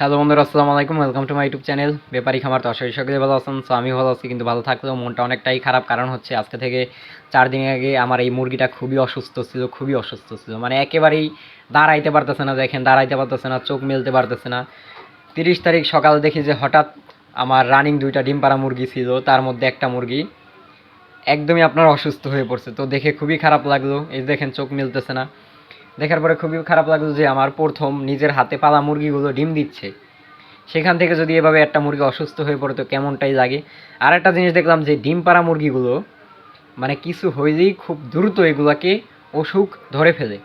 Hello বন্ধুরা, আসসালামু আলাইকুম। Welcome to my YouTube channel Bepari Khamar তো সকলে ভালো আছেন। সো আমি ভালো আছি, কিন্তু ভালো থাকলেও মনটা অনেকটাই খারাপ। কারণ হচ্ছে আজকে থেকে চার দিন আগে আমার এই মুরগিটা খুবই অসুস্থ ছিল, খুবই অসুস্থ ছিল। মানে একেবারেই দাঁড়াইতে পারতেছে না, দেখেন, দাঁড়াইতে পারতেছে না, চোখ মেলতে পারতেছে না। তিরিশ তারিখ সকাল দেখি যে হঠাৎ আমার রানিং দুইটা ডিম পাড়া মুরগি ছিল, তার মধ্যে একটা মুরগি একদমই আপনার অসুস্থ হয়ে পড়ছে। তো দেখে খুবই খারাপ লাগল, এই দেখেন, চোখ মিলতেছে না। দেখার পরে খুবই খারাপ লাগল যে আমার প্রথম নিজের হাতে পালা মুরগিগুলো ডিম দিচ্ছে। সেখান থেকে যদি এভাবে একটা মুরগি অসুস্থ হয়ে পড়ে তো কেমনটাই লাগে। আর একটা জিনিস দেখলাম যে ডিম পাড়া মুরগিগুলো মানে কিছু হইলেই খুব দ্রুত এগুলাকে অসুখ ধরে ফেলে।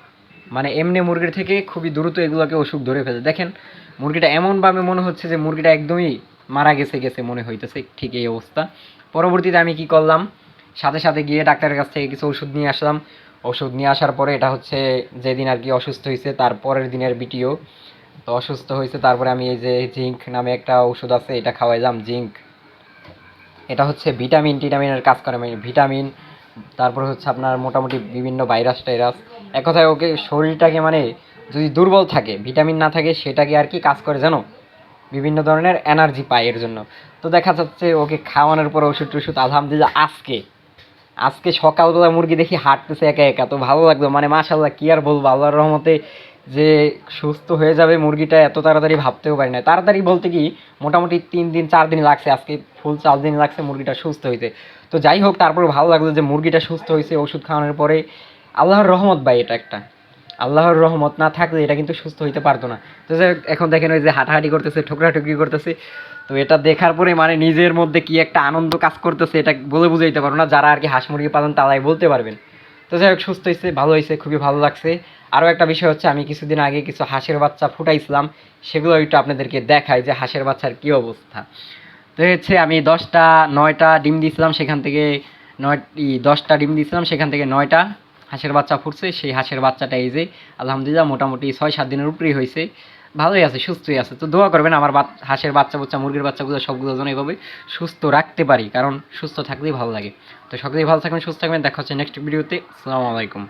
মানে এমনি মুরগির থেকে খুবই দ্রুত এগুলোকে অসুখ ধরে ফেলে। দেখেন, মুরগিটা এমনভাবে মনে হচ্ছে যে মুরগিটা একদমই মারা গেছে গেছে মনে হইতেছে, ঠিক এই অবস্থা। পরবর্তীতে আমি কি করলাম? সাথে সাথে গিয়ে ডাক্তারের কাছ থেকে কিছু ওষুধ নিয়ে আসলাম। ওষুধ নিয়ে আসার পরে এটা হচ্ছে যেদিন আর কি অসুস্থ হয়েছে তার পরের দিনের ভিডিও। তো অসুস্থ হয়েছে তারপরে আমি এই যে জিঙ্ক নামে একটা ওষুধ আছে, এটা খাওয়াইলাম জিঙ্ক এটা হচ্ছে ভিটামিন, টিটামিনের কাজ করে মানে ভিটামিন, তারপর হচ্ছে আপনার মোটামুটি বিভিন্ন ভাইরাস টাইরাস। এক কথায় ওকে শরীরটাকে মানে যদি দুর্বল থাকে, ভিটামিন না থাকে, সেটাকে আর কি কাজ করে জানো? বিভিন্ন ধরনের এনার্জি পায় এর জন্য। তো দেখা যাচ্ছে ওকে খাওয়ানোর পর ওষুধ টষুধ আলহামদুলিল্লাহ আজকে আজকে সকালবেলা মুরগি দেখি হাঁটতেছে একা একা, তো ভালো লাগল। মানে মাশাল্লাহ কি আর বলব, আল্লাহর রহমতে যে সুস্থ হয়ে যাবে মুরগিটা, এত তাড়াতাড়ি ভাবতেও পারি না। তাড়াতাড়ি বলতে কি, মোটামুটি তিন দিন, চার দিন লাগছে, আজকে ফুল চার দিন লাগছে মুরগিটা সুস্থ হইতে। তো যাই হোক, তারপর ভালো লাগল যে মুরগিটা সুস্থ হয়েছে ওষুধ খাওয়ানোর পরে। আল্লাহর রহমত ভাই এটা একটা। আল্লাহর রহমত না থাকলে এটা কিন্তু সুস্থ হইতে পারতো না। তো এখন দেখেন ওই যে হাঁটাহাঁটি করতেছে, ঠোকরাঠুকরি করতেছে। তো এটা দেখার পরে মানে নিজের মধ্যে কি একটা আনন্দ কাজ করতেছে এটা বলে বুঝাইতে পারব না। যারা আর কি হাঁস মুরগি পালন তারাই বলতে পারবেন। তো যাই হোক, সুস্থ হয়েছে ভালো হয়েছে খুবই ভালো লাগছে। আরও একটা বিষয় হচ্ছে, আমি কিছুদিন আগে কিছু হাঁসের বাচ্চা ফুটাইছিলাম। সেগুলো একটু আপনাদেরকে দেখাই যে হাঁসের বাচ্চার কী অবস্থা। তো হচ্ছে, আমি দশটা, নয়টা ডিম দিয়েছিলাম সেখান থেকে নয় দশটা ডিম দিয়েছিলাম, সেখান থেকে নয়টা হাঁসের বাচ্চা ফুটছে। সেই হাঁসের বাচ্চাটা এই যে, আলহামদুলিল্লাহ মোটামুটি ছয়, সাত দিনের উপরেই হয়েছে ভালোই আছে, সুস্থই আছে। তো দোয়া করবেন আমার হাঁসের বাচ্চা বুচ্চা, মুরগির বাচ্চাগুলো সবগুলো যেন এভাবে সুস্থ রাখতে পারি, কারণ সুস্থ থাকলেই ভালো লাগে। তো সকলেই ভালো থাকবেন, সুস্থ থাকবেন, দেখা হচ্ছে নেক্সট ভিডিওতে আসসালামু আলাইকুম।